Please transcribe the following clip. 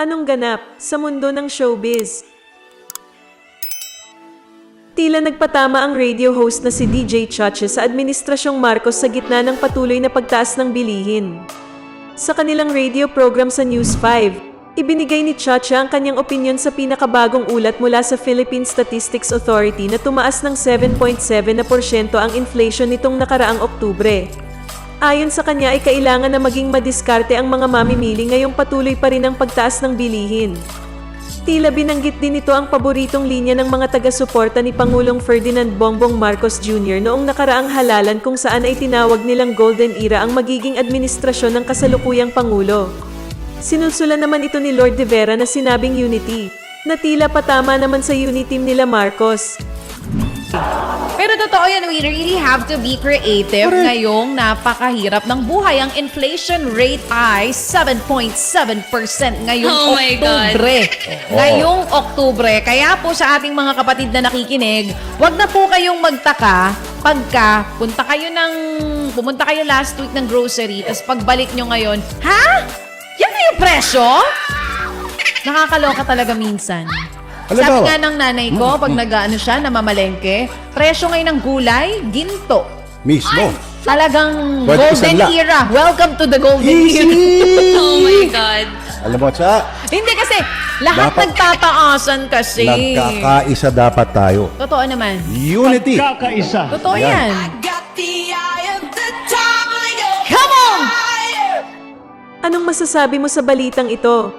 Anong ganap sa mundo ng showbiz? Tila nagpatama ang radio host na si DJ Chacha sa Administrasyong Marcos sa gitna ng patuloy na pagtaas ng bilihin. Sa kanilang radio program sa News 5, ibinigay ni Chacha ang kanyang opinyon sa pinakabagong ulat mula sa Philippine Statistics Authority na tumaas ng 7.7 na porsyento ang inflation nitong nakaraang Oktubre. Ayon sa kanya ay kailangan na maging madiskarte ang mga mamimili ngayong patuloy pa rin ang pagtaas ng bilihin. Tila binanggit din ito ang paboritong linya ng mga taga-suporta ni Pangulong Ferdinand Bongbong Marcos Jr. noong nakaraang halalan kung saan ay tinawag nilang Golden Era ang magiging administrasyon ng kasalukuyang Pangulo. Sinulsulan naman ito ni Lord De Vera na sinabing unity, na tila patama naman sa unity nila Marcos. Pero totoo yan, we really have to be creative ngayong napakahirap ng buhay. Ang inflation rate ay 7.7% ngayong Oh. Oktubre. Ngayong Oktubre. Kaya po sa ating mga kapatid na nakikinig, wag na po kayong magtaka pagka punta kayo ng pumunta kayo last week ng grocery tapos pagbalik nyo ngayon, ha? Yan na yung presyo? Nakakaloka talaga minsan. Sabi nga ng nanay ko, pag nag-ano siya, namamalengke, presyo ngayon ng gulay, ginto. Mismo. Talagang Pwede golden era. Welcome to the golden era. Easy! Oh my God. Alam mo, sa Hindi kasi, lahat Dapat- nagtataasan kasi. nagkakaisa dapat tayo. Totoo naman. Unity. Kakaisa. Totoo Ayan. yan. Come on! Anong masasabi mo sa balitang ito?